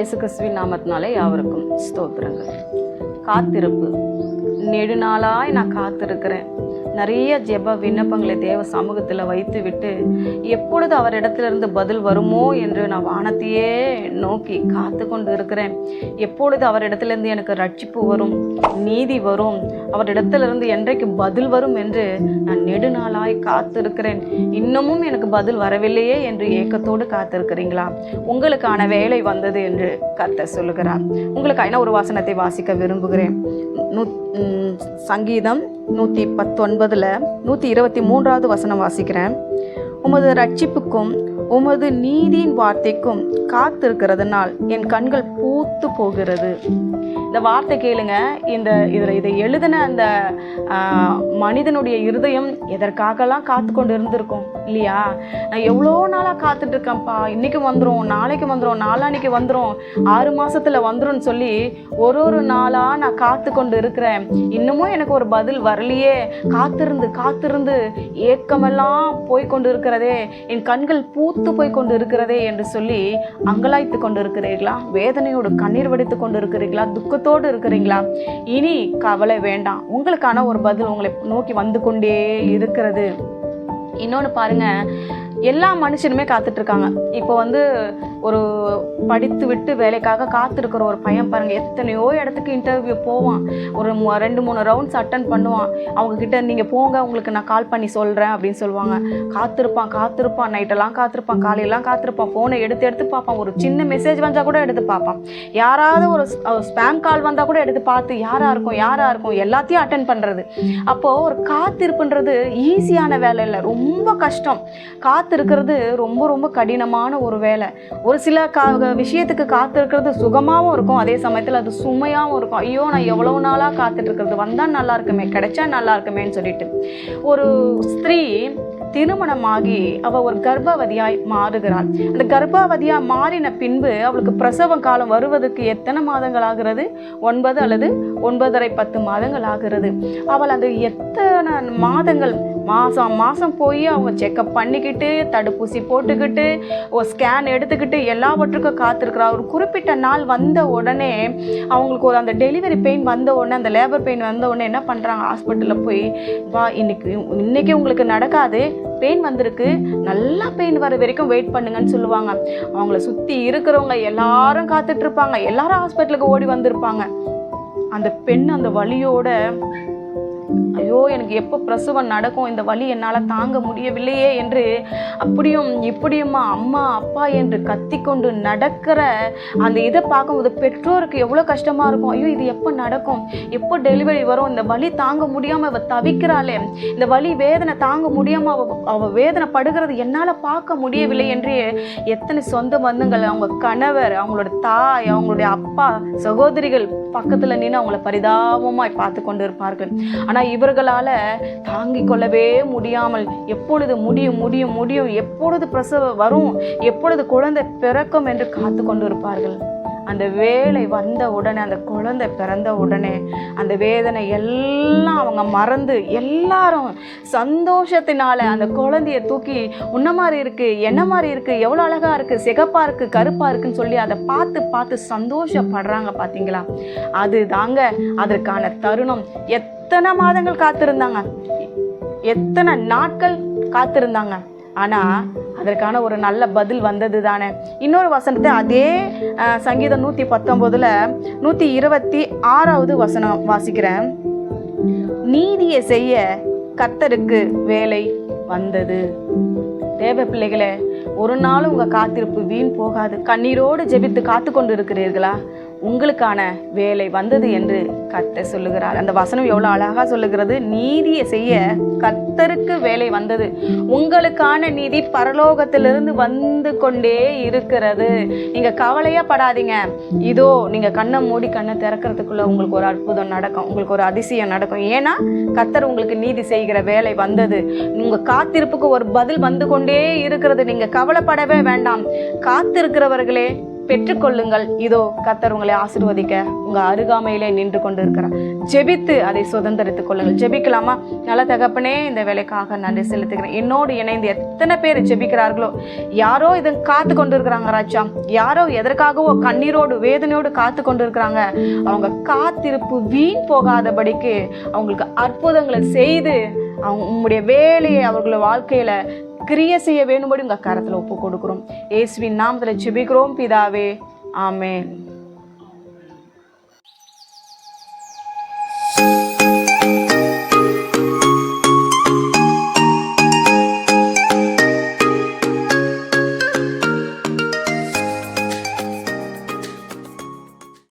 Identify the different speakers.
Speaker 1: இயேசு கிறிஸ்துவின் நாமத்தினாலே யாவருக்கும் ஸ்தோத்திரங்கள். காத்திருப்பு. நெடுநாளாய் நான் காத்திருக்கிறேன். நிறைய ஜெப விண்ணப்பங்களை தேவ சமூகத்தில் வைத்து விட்டு எப்பொழுது அவரிடத்திலிருந்து பதில் வருமோ என்று நான் வானத்தையே நோக்கி காத்து கொண்டு இருக்கிறேன் எப்பொழுது அவரிடத்திலிருந்து எனக்கு ரட்சிப்பு வரும் நீதி வரும் அவரிடத்திலிருந்து என்றைக்கு பதில் வரும் என்று நான் நெடுநாளாய் காத்திருக்கிறேன். இன்னமும் எனக்கு பதில் வரவில்லையே என்று ஏக்கத்தோடு காத்திருக்கிறீங்களா? உங்களுக்கான வேலை வந்தது என்று கத்த சொல்லுகிறார். உங்களுக்கான ஒரு வாசனத்தை வாசிக்க விரும்புகிறேன். நூ சங்கீதம் நூற்றி பத்தொன்பதில் நூற்றி இருபத்தி மூன்றாவது வசனம் வாசிக்கிறேன். உமது ரட்சிப்புக்கும் உமது நீதியின் வார்த்தைக்கும் காத்திருக்கிறதுனால் என் கண்கள் பூத்து போகிறது. இந்த வார்த்தை கேளுங்க. இந்த இதில் இதை எழுதின அந்த மனிதனுடைய இருதயம் எதற்காகலாம் காத்து கொண்டு இருந்திருக்கும் இல்லையா? நான் எவ்வளோ நாளாக காத்துட்டு இருக்கேன்ப்பா. வந்துடும் நாளைக்கு வந்துடும் நாளான்னைக்கு வந்துடும் ஆறு மாதத்தில் வந்துடும் சொல்லி ஒரு ஒரு நாளாக நான் காத்து கொண்டு இருக்கிறேன் இன்னமும் எனக்கு ஒரு பதில் வரலையே. காத்திருந்து காத்திருந்து ஏக்கமெல்லாம் போய் கொண்டு இருக்கிறதே என் கண்கள் பூத்து போய் கொண்டு இருக்கிறதே என்று சொல்லி அங்கலாய்த்து கொண்டு இருக்கிறீர்களா வேதனையோடு கண்ணீர் வடித்து கொண்டு இருக்கிறீர்களா சுகத்தோடு இருக்கிறீங்களா? இனி கவலை வேண்டாம். உங்களுக்கான ஒரு பதில் உங்களை நோக்கி வந்து கொண்டே இருக்கிறது. இன்னொன்று பாருங்க. எல்லா மனுஷனுமே காத்துட்ருக்காங்க. இப்போ வந்து ஒரு படித்து விட்டு வேலைக்காக காத்திருக்கிற ஒரு பையன் பாருங்கள் எத்தனையோ இடத்துக்கு இன்டர்வியூ போவான். ஒரு ரெண்டு மூணு ரவுண்ட்ஸ் அட்டன் பண்ணுவான். அவங்கக்கிட்ட நீங்கள் போங்க உங்களுக்கு நான் கால் பண்ணி சொல்கிறேன் அப்படின்னு சொல்லுவாங்க. காத்திருப்பான் காத்திருப்பான். நைட்டெல்லாம் காத்திருப்பான் காலையெல்லாம் காத்திருப்பான். ஃபோனை எடுத்து எடுத்து பார்ப்பான். ஒரு சின்ன மெசேஜ் வந்தால் கூட எடுத்து பார்ப்பான். யாராவது ஒரு ஸ்பேம் கால் வந்தால் கூட எடுத்து பார்த்து யாராக இருக்கும் யாராக இருக்கும்? எல்லாத்தையும் அட்டன் பண்ணுறது அப்போது ஒரு காத்திருப்புன்றது ஈஸியான வேலை இல்லை. ரொம்ப கஷ்டம். காத்திருக்கிறது ரொம்ப ரொம்ப கடினமான ஒரு வேலை. ஒரு சில கா விஷயத்துக்கு காத்திருக்கிறது சுகமாகவும் இருக்கும். அதே சமயத்தில் அது சுமையாகவும் இருக்கும். ஐயோ நான் எவ்வளவு நாளாக காத்துட்டு இருக்கிறது வந்தால் நல்லா இருக்குமே கிடைச்சா நல்லா இருக்குமேன்னு சொல்லிட்டு. ஒரு ஸ்திரீ திருமணமாகி அவள் ஒரு கர்ப்பவதியாய் மாறுகிறாள். அந்த கர்ப்பாவதியாக மாறின பின்பு அவளுக்கு பிரசவ காலம் வருவதற்கு எத்தனை மாதங்கள் ஆகிறது? ஒன்பது அல்லது ஒன்பதரை பத்து மாதங்கள் ஆகிறது. அவள் அந்த எத்தனை மாதங்கள் மாதம் மாதம் போய் அவங்க செக்கப் பண்ணிக்கிட்டு தடுப்பூசி போட்டுக்கிட்டு ஒரு ஸ்கேன் எடுத்துக்கிட்டு எல்லாவற்றுக்கும் காத்திருக்கிறா. ஒரு குறிப்பிட்ட நாள் வந்த உடனே அவங்களுக்கு ஒரு அந்த டெலிவரி பெயின் வந்த உடனே அந்த லேபர் பெயின் வந்த உடனே என்ன பண்ணுறாங்க ஹாஸ்பிட்டலில் போய் வா இன்னைக்கு இன்னைக்கு உங்களுக்கு நடக்காது. பெயின் வந்திருக்கு. நல்லா பெயின் வர வரைக்கும் வெயிட் பண்ணுங்கன்னு சொல்லுவாங்க. அவங்கள சுற்றி இருக்கிறவங்க எல்லாரும் காத்துட்ருப்பாங்க எல்லாரும் ஹாஸ்பிட்டலுக்கு ஓடி வந்திருப்பாங்க. அந்த பெண் அந்த வழியோட ஐயோ எனக்கு எப்போ பிரசவம் நடக்கும்? இந்த வழி என்னால் தாங்க முடியவில்லையே என்று அப்படியும் இப்படியுமா அம்மா அப்பா என்று கத்திக்கொண்டு நடக்கிற அந்த இதை பார்க்கும்போது பெற்றோருக்கு எவ்வளோ கஷ்டமாக இருக்கும். ஐயோ இது எப்போ நடக்கும்? எப்போ டெலிவரி வரும்? இந்த வழி தாங்க முடியாமல் அவள் தவிக்கிறாளே. இந்த வழி வேதனை தாங்க முடியாமல் அவள் அவள் வேதனை படுகிறது என்னால் பார்க்க முடியவில்லை என்று எத்தனை சொந்த பந்தங்கள் அவங்க கணவர் அவங்களோட தாய் அவங்களுடைய அப்பா சகோதரிகள் பக்கத்தில் நின்று அவங்கள பரிதாபமாய் பார்த்து கொண்டு இருப்பார்கள். ஆனால் இவர்களால் தாங்கிக் கொள்ளவே முடியாமல் எப்பொழுது முடியும் முடியும் முடியும் எப்பொழுது பிரசவ வரும் எப்பொழுது குழந்தை பிறக்கும் என்று காத்து கொண்டு இருப்பார்கள் அந்த வேலை வந்த உடனே அந்த குழந்தை பிறந்த உடனே அந்த வேதனை எல்லாம் அவங்க மறந்து எல்லாரும் சந்தோஷத்தினால அந்த குழந்தைய தூக்கி உன்ன மாதிரி இருக்குது என்ன மாதிரி இருக்குது எவ்வளோ அழகாக இருக்குது சிகப்பாக இருக்குது கருப்பாக இருக்குன்னு சொல்லி அதை பார்த்து பார்த்து சந்தோஷப்படுறாங்க பார்த்தீங்களா அது தாங்க அதற்கான தருணம். எத் எத்தனை மாதங்கள் காத்திருந்தாங்க? எத்தனை நாட்கள் காத்திருந்தாங்க? ஆனால் அதற்கான ஒரு நல்ல பதில் வந்தது தானே இன்னொரு வசனத்தை அதே சங்கீதம் நூற்றி பத்தொம்போதில் நூற்றி இருபத்தி ஆறாவது வசனம் வாசிக்கிறேன். நீதியை செய்ய கத்தருக்கு வேலை வந்தது. தேவ பிள்ளைகளே ஒரு நாளும் உங்கள் காத்திருப்பு வீண் போகாது. கண்ணீரோடு ஜெபித்து காத்து கொண்டு இருக்கிறீர்களா? உங்களுக்கான வேலை வந்தது என்று கத்தர் சொல்லுகிறார். அந்த வசனம் எவ்வளோ அழகாக சொல்லுகிறது? நீதியை செய்ய கத்தருக்கு வேலை வந்தது. உங்களுக்கான நீதி பரலோகத்திலிருந்து வந்து கொண்டே இருக்கிறது. நீங்கள் கவலையாக படாதீங்க. இதோ நீங்கள் கண்ணை மூடி கண்ணை திறக்கிறதுக்குள்ளே உங்களுக்கு ஒரு அற்புதம் நடக்கும். உங்களுக்கு ஒரு அதிசயம் நடக்கும். ஏன்னா கத்தர் உங்களுக்கு நீதி செய்கிற வேலை வந்தது. உங்கள் காத்திருப்புக்கு ஒரு பதில் வந்து கொண்டே இருக்கிறது. நீங்கள் கவலைப்படவே வேண்டாம். காத்திருக்கிறவர்களே பெற்றுக்கொள்ளுங்கள். இதோ கத்தர் உங்களை ஆசிர்வதிக்க உங்க அருகாமையிலே நின்று கொண்டு இருக்கிறார் ஜெபித்து அதை சுதந்திரித்துக் கொள்ளுங்கள். ஜெபிக்கலாமா? நல்ல தகப்பனே இந்த வேலைக்காக நன்றி செலுத்துகிறேன். என்னோடு இணைந்து எத்தனை பேர் ஜெபிக்கிறார்களோ யாரோ இதை காத்து கொண்டு இருக்கிறாங்க ராஜா. யாரோ எதற்காகவோ கண்ணீரோடு வேதனையோடு காத்து கொண்டு இருக்கிறாங்க அவங்க காத்திருப்பு வீண் போகாதபடிக்கு அவங்களுக்கு அற்புதங்களை செய்து அவங்க உங்களுடைய வேலையை அவர்களோட வாழ்க்கையில கிரிய செய்ய வேணும்படி உங்கள் கரத்துல ஒப்பு கொடுக்குறோம். ஏசுவின் நாமத்தில் ஜெபிக்கிறோம் பிதாவே. ஆமென்.